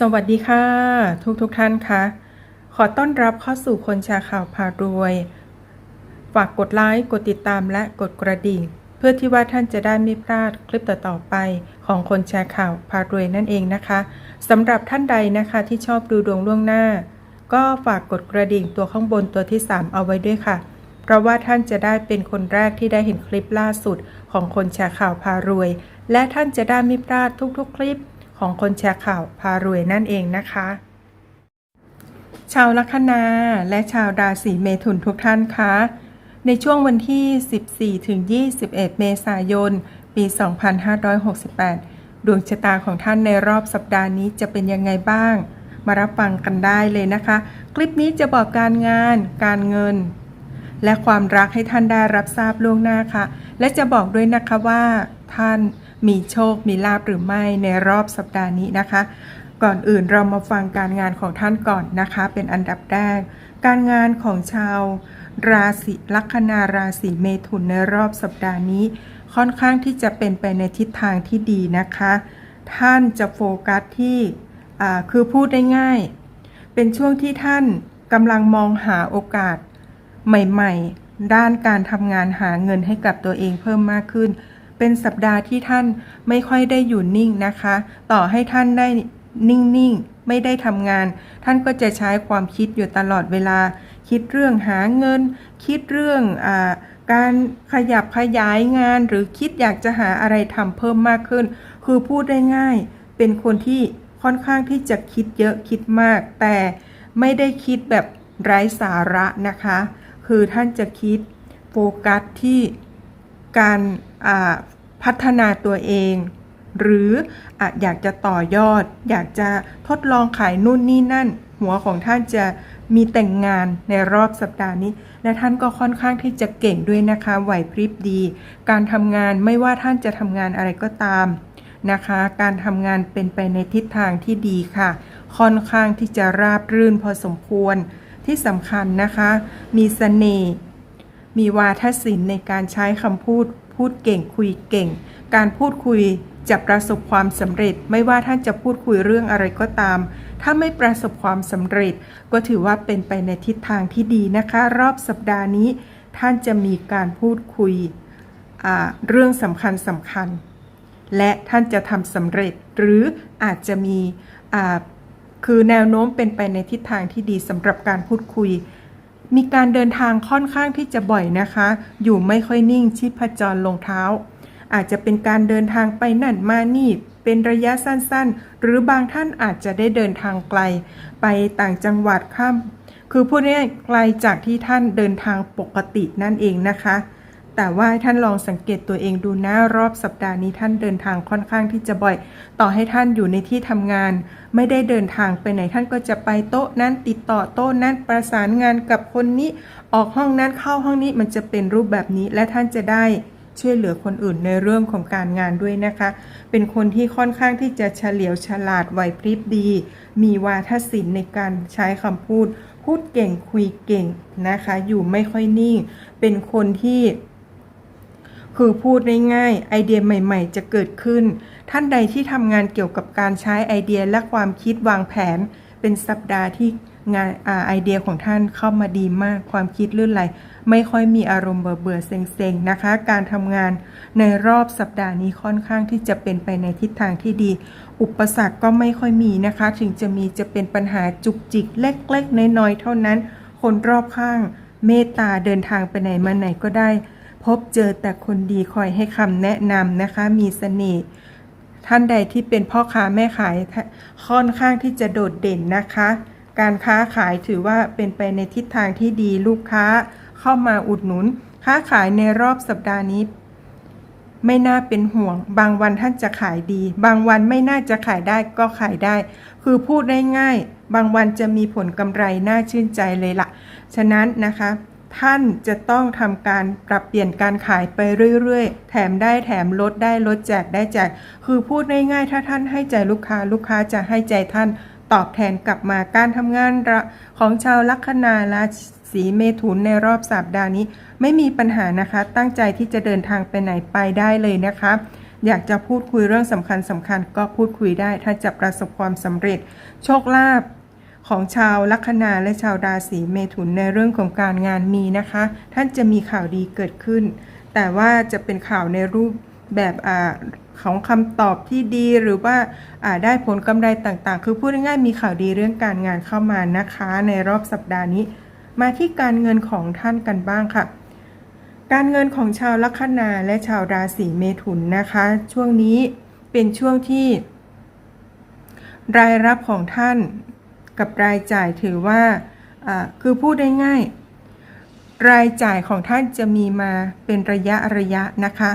สวัสดีค่ะ ทุกทุกท่านคะขอต้อนรับเข้าสู่คนแชร์ข่าวพารวย ฝากกดไลค์กดติดตามและกดกระดิ่ง เพื่อที่ว่าท่านจะได้ไม่พลาดคลิปต่อๆไปของคนแชร์ข่าวพารวยนั่นเองนะคะสำหรับท่านใดนะคะที่ชอบดูดวงล่วงหน้า ก็ฝากกดกระดิ่งตัวข้างบนตัวที่ 3 เอาไว้ด้วยค่ะ เพราะว่าท่านจะได้เป็นคนแรกที่ได้เห็นคลิปล่าสุดของคนแชร์ข่าวพารวย และท่านจะได้ไม่พลาดทุกๆ คลิป ของคนแชร์ข่าวพารวยนั่นเองนะคะ ชาวลัคนาและชาวราศีเมถุนทุกท่านคะในช่วงวันที่ 14 ถึง 21 เมษายน ปี 2568 ดวงชะตาของท่านในรอบสัปดาห์นี้จะเป็นยังไงบ้าง มารับฟังกันได้เลยนะคะ คลิปนี้จะบอกการงาน การเงิน และความรักให้ท่านได้รับทราบล่วงหน้าค่ะ และจะบอกด้วยนะคะว่าท่าน มีโชคมีลาบหรือไม่ในรอบสัปดาห์นี้นะคะ ก่อนอื่นเรามาฟังการงานของท่านก่อนนะคะ เป็นอันดับแรก การงานของชาว ราศีลัคนาราศีเมถุนในรอบสัปดาห์นี้ ค่อนข้างที่จะเป็นไปในทิศทางที่ดีนะคะ ท่านจะโฟกัสที่คือพูดได้ง่าย เป็นช่วงที่ท่านกำลังมองหาโอกาสใหม่ ๆ ด้านการทำงานหาเงินให้กับตัวเองเพิ่มมากขึ้น เป็นสัปดาห์ที่ท่านไม่ค่อยได้อยู่นิ่งนะคะ ต่อให้ท่านได้นิ่งๆ ไม่ได้ทำงาน ท่านก็จะใช้ความคิดอยู่ตลอดเวลา คิดเรื่องหาเงิน คิดเรื่องอการขยับขยายงาน หรือคิดอยากจะหาอะไรทำเพิ่มมากขึ้น คือพูดได้ง่าย เป็นคนที่ค่อนข้างที่จะคิดเยอะคิดมาก แต่ไม่ได้คิดแบบไร้สาระนะคะ คือท่านจะคิดโฟกัสที่การ พัฒนาตัวเอง หรือออยากจะต่อยอด อยากจะทดลองขายนู่นนี่นั่น หัวของท่านจะมีแต่งงานในรอบสัปดาห์นี้ และท่านก็ค่อนข้างที่จะเก่งด้วยนะคะไหวพริบดี การทำงานไม่ว่าท่านจะทำงานอะไรก็ตามนะคะ การทำงานเป็นไปในทิศทางที่ดีค่ะ ค่อนข้างที่จะราบรื่นพอสมควร ที่สำคัญนะคะ มีเสน่ห์ มีวาทศิลป์ในการใช้คำพูด พูดเก่งคุยเก่ง การพูดคุยจะประสบความสำเร็จ ไม่ว่าท่านจะพูดคุยเรื่องอะไรก็ตาม ถ้าไม่ประสบความสำเร็จ ก็ถือว่าเป็นไปในทิศทางที่ดีนะคะ รอบสัปดาห์นี้ ท่านจะมีการพูดคุยเรื่องสำคัญสำคัญ และท่านจะทำสำเร็จหรืออาจจะมีคือแนวโน้มเป็นไปในทิศทางที่ดีสำหรับการพูดคุย มีการเดินทางค่อนข้างที่จะบ่อยนะคะ อยู่ไม่ค่อยนิ่งชีพจรลงเท้า อาจจะเป็นการเดินทางไปนั่นมานี่ เป็นระยะสั้นๆ หรือบางท่านอาจจะได้เดินทางไกล ไปต่างจังหวัดข้าม คือพูดง่ายไกลจากที่ท่านเดินทางปกตินั่นเองนะคะ แต่ว่าท่านลองสังเกตตัวเองดูนะรอบสัปดาห์นี้ท่านเดินทางค่อนข้างที่จะบ่อย ต่อให้ท่านอยู่ในที่ทำงาน ไม่ได้เดินทางไปไหนท่านก็จะไปโต๊ะนั้นติดต่อโต๊ะนั้นประสานงานกับคนนี้ ออกห้องนั้นเข้าห้องนี้มันจะเป็นรูปแบบนี้และท่านจะได้ช่วยเหลือคนอื่นในเรื่องของการงานด้วยนะคะ เป็นคนที่ค่อนข้างที่จะเฉลียวฉลาดไหวพริบดี มีวาทศิลป์ในการใช้คำพูด พูดเก่งคุยเก่งนะคะ อยู่ไม่ค่อยนิ่ง เป็นคนที่ คือพูดง่ายๆไอเดียใหม่ๆ จะเกิดขึ้น ท่านใดที่ทำงานเกี่ยวกับการใช้ไอเดียและความคิดวางแผน เป็นสัปดาห์ที่งานอาไอเดียของท่านเข้ามาดีมากความคิดลื่นไหล ไม่ค่อยมีอารมณ์เบื่อๆเซ็งๆนะคะ การทำงานในรอบสัปดาห์นี้ค่อนข้างที่จะเป็นไปในทิศทางที่ดี อุปสรรคก็ไม่ค่อยมีนะคะ ถึงจะมีจะเป็นปัญหาจุกจิกเล็กๆน้อยๆเท่านั้น คนรอบข้าง เมตตาเดินทางไปไหนมาไหนก็ได้ พบเจอแต่คนดีคอยให้คำแนะนำนะคะ มีเสน่ห์ท่านใดที่เป็นพ่อค้าแม่ขายค่อนข้างที่จะโดดเด่นนะคะ การค้าขายถือว่าเป็นไปในทิศทางที่ดีลูกค้าเข้ามาอุดหนุน ค้าขายในรอบสัปดาห์นี้ ไม่น่าเป็นห่วง บางวันท่านจะขายดี บางวันไม่น่าจะขายได้ก็ขายได้ คือพูดได้ง่าย บางวันจะมีผลกำไรน่าชื่นใจเลยละ่ะ ฉะนั้นนะคะ ท่านจะต้องทำการปรับเปลี่ยนการขายไปเรื่อยๆ แถมได้แถมลดได้ลดแจกได้แจก คือพูดง่ายๆ ถ้าท่านให้ใจลูกค้าลูกค้าจะให้ใจท่านตอบแทนกลับมาการทำงานของชาวลัคนาราศีเมถุนในรอบสัปดาห์นี้ ไม่มีปัญหานะคะ ตั้งใจที่จะเดินทางไปไหนไปได้เลยนะคะอยากจะพูดคุยเรื่องสำคัญสำคัญก็พูดคุยได้ท่าจะประสบความสำเร็จ โชคลาภ ของชาวลัคนาและชาวราศีเมถุนในเรื่องของการงานมีนะคะ ท่านจะมีข่าวดีเกิดขึ้น แต่ว่าจะเป็นข่าวในรูปแบบอของคำตอบที่ดีหรือว่าอ่าได้ผลกำไรต่างๆ คือพูดง่ายๆมีข่าวดีเรื่องการงานเข้ามานะคะ ในรอบสัปดาห์นี้ มาที่การเงินของท่านกันบ้างค่ะ การเงินของชาวลัคนาและชาวราศีเมถุนนะคะ ช่วงนี้เป็นช่วงที่ รายรับของท่าน กับรายจ่ายถือว่าคือพูดได้ง่าย รายจ่ายของท่านจะมีมาเป็นระยะระยะนะคะ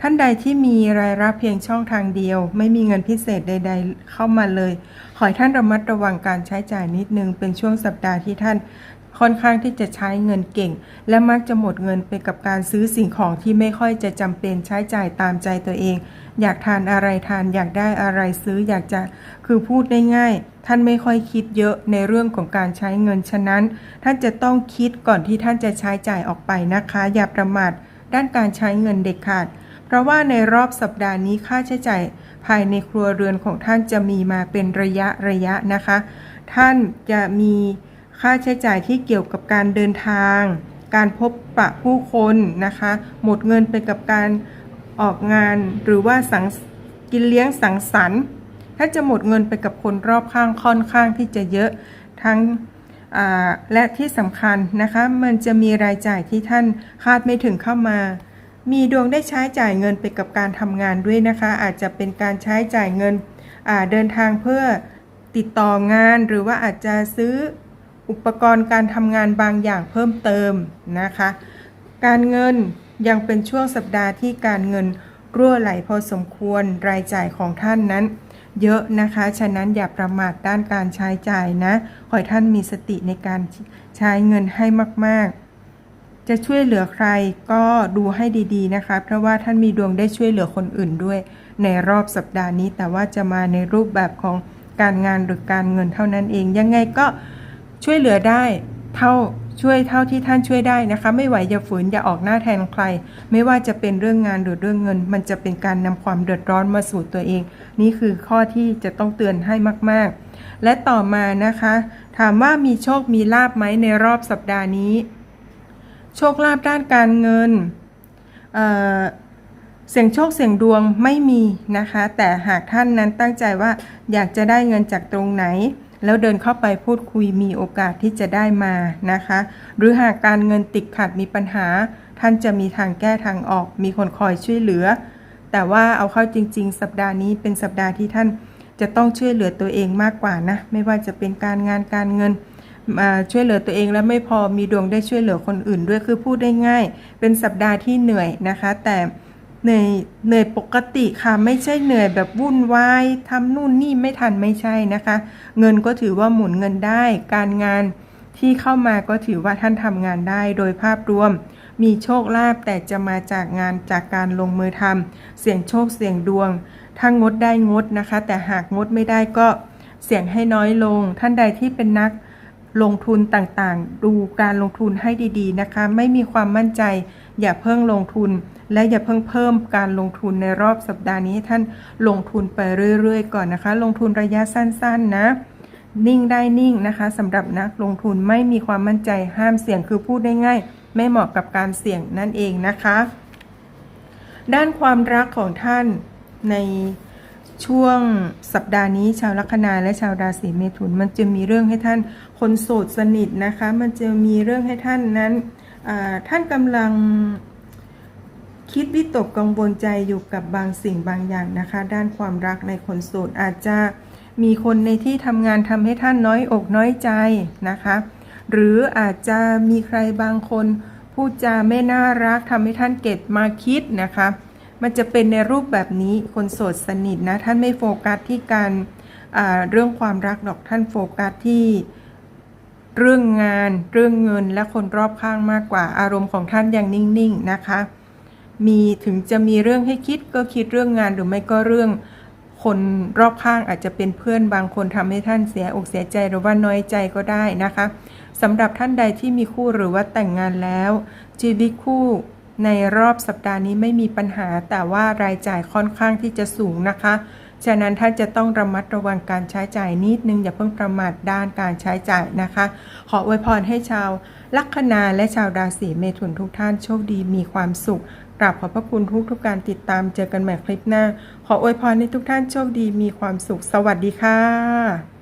ท่านใดที่มีรายรับเพียงช่องทางเดียว ไม่มีเงินพิเศษใด ๆ เข้ามาเลย ขอให้ท่านระมัดระวังการใช้จ่ายนิดนึงเป็นช่วงสัปดาห์ที่ท่าน ค่อนข้างที่จะใช้เงินเก่ง และมักจะหมดเงินไปกับการซื้อสิ่งของที่ไม่ค่อยจะจำเป็นใช้จ่ายตามใจตัวเอง อยากทานอะไรทานอยากได้อะไรซื้ออยากจะคือพูดได้ง่าย ท่านไม่ค่อยคิดเยอะในเรื่องของการใช้เงินฉะนั้น ท่านจะต้องคิดก่อนที่ท่านจะใช้จ่ายออกไปนะคะ อย่าประมาทด้านการใช้เงินเด็ดขาด เพราะว่าในรอบสัปดาห์นี้ค่าใช้จ่ายภายในครัวเรือนของท่านจะมีมาเป็นระยะระยะนะคะ ท่านจะมี ค่าใช้จ่ายที่เกี่ยวกับการเดินทาง การพบปะผู้คนนะคะ หมดเงินไปกับการออกงานหรือว่าสังกินเลี้ยงสังสรรค์ถ้าจะหมดเงินไปกับคนรอบข้างค่อนข้างที่จะเยอะทั้งและที่สำคัญนะคะมันจะมีรายจ่ายที่ท่านคาดไม่ถึงเข้ามา มีดวงได้ใช้จ่ายเงินไปกับการทำงานด้วยนะคะ อาจจะเป็นการใช้จ่ายเงินเดินทางเพื่อติดต่องานหรือว่าอาจจะซื้อ อุปกรณ์การทำงานบางอย่างเพิ่มเติมนะคะ การเงินยังเป็นช่วงสัปดาห์ที่การเงินรั่วไหลพอสมควรรายจ่ายของท่านนั้น เยอะนะคะ ฉะนั้นอย่าประมาทด้านการใช้จ่ายนะ ขอให้ท่านมีสติในการใช้เงินให้มาก ๆ จะช่วยเหลือใครก็ดูให้ดีๆ นะคะ เพราะว่าท่านมีดวงได้ช่วยเหลือคนอื่นด้วย ในรอบสัปดาห์นี้ แต่ว่าจะมาในรูปแบบของการงานหรือการเงินเท่านั้นเอง ยังไงก็ ช่วยเหลือได้เท่าช่วยเท่าที่ท่านช่วยได้นะคะ ไม่ไหวอย่าฝืนอย่าออกหน้าแทนใคร ไม่ว่าจะเป็นเรื่องงานหรือเรื่องเงิน มันจะเป็นการนำความเดือดร้อนมาสู่ตัวเอง นี่คือข้อที่จะต้องเตือนให้มากๆ และต่อมานะคะ ถามว่ามีโชคมีลาบไหมในรอบสัปดาห์นี้ โชคลาภด้านการเงินเเสี่ยงโชคเสี่ยงดวงไม่มีนะคะ แต่หากท่านนั้นตั้งใจว่าอยากจะได้เงินจากตรงไหน แล้วเดินเข้าไปพูดคุยมีโอกาสที่จะได้มานะคะ หรือหากการเงินติดขัดมีปัญหา ท่านจะมีทางแก้ทางออก มีคนคอยช่วยเหลือ แต่ว่าเอาเข้าจริง ๆ สัปดาห์นี้เป็นสัปดาห์ที่ท่านจะต้องช่วยเหลือตัวเองมากกว่านะ ไม่ว่าจะเป็นการงานการเงินมาช่วยเหลือตัวเองแล้วไม่พอมีดวงได้ช่วยเหลือคนอื่นด้วยคือพูดได้ง่าย เป็นสัปดาห์ที่เหนื่อยนะคะ แต่ เหนื่อยเหนื่อยปกติค่ะไม่ใช่เหนื่อยแบบวุ่นวายทำนู่นนี่ไม่ทันไม่ใช่นะคะ เงินก็ถือว่าหมุนเงินได้ การงานที่เข้ามาก็ถือว่าท่านทำงานได้โดยภาพรวม มีโชคลาภแต่จะมาจากงานจากการลงมือทำเสี่ยงโชคเสี่ยงดวง ถ้างดได้งดนะคะ แต่หากงดไม่ได้ก็เสี่ยงให้น้อยลง ท่านใดที่เป็นนักลงทุนต่างๆ ดูการลงทุนให้ดีๆนะคะ ไม่มีความมั่นใจ อย่าเพิ่งลงทุน และอย่าเพิ่งเพิ่มการลงทุนในรอบสัปดาห์นี้ท่านลงทุนไปเรื่อยๆ ก่อนนะคะ ลงทุนระยะสั้นๆนะ นิ่งได้นิ่งนะคะสำหรับนักลงทุนไม่มีความมั่นใจห้ามเสี่ยงคือพูดได้ง่าย ไม่เหมาะกับการเสี่ยงนั่นเองนะคะ ด้านความรักของท่านในช่วงสัปดาห์นี้ชาวลัคนาและชาวราศีเมถุน มันจะมีเรื่องให้ท่านคนโสดสนิทนะคะ มันจะมีเรื่องให้ท่านนั้นท่านกำลัง คิดวิตกกังวลใจอยู่กับบางสิ่งบางอย่างนะคะ ด้านความรักในคนโสดอาจจะมีคนในที่ทำงานทำให้ท่านน้อยอกน้อยใจนะคะ หรืออาจจะมีใครบางคนพูดจาไม่น่ารักทำให้ท่านเก็บมาคิดนะคะ มันจะเป็นในรูปแบบนี้คนโสดสนิทนะ ท่านไม่โฟกัสที่การเรื่องความรักหรอกท่านโฟกัสที่เรื่องงาน เรื่องเงินและคนรอบข้างมากกว่าอารมณ์ของท่านยังนิ่ง ๆ นะคะ มีถึงจะมีเรื่องให้คิดก็คิดเรื่องงานหรือไม่ก็เรื่องคนรอบข้างอาจจะเป็นเพื่อนบางคนทำให้ท่านเสียอกเสียใจหรือว่าน้อยใจก็ได้นะคะสำหรับท่านใดที่มีคู่หรือว่าแต่งงานแล้วชีวิตคู่ในรอบสัปดาห์นี้ไม่มีปัญหา แต่ว่ารายจ่ายค่อนข้างที่จะสูงนะคะ ฉะนั้นท่านจะต้องระมัดระวังการใช้จ่ายนิดนึง อย่าเพิ่งประมาทด้านการใช้จ่ายนะคะ ขออวยพรให้ชาวลัคนาและชาวราศีเมถุนทุกท่านโชคดีมีความสุข ราบขอบพระคุณทุกทุกการติดตามเจอกันใหม่คลิปหน้า ขออวยพรให้ทุกท่านโชคดีมีความสุข สวัสดีค่ะ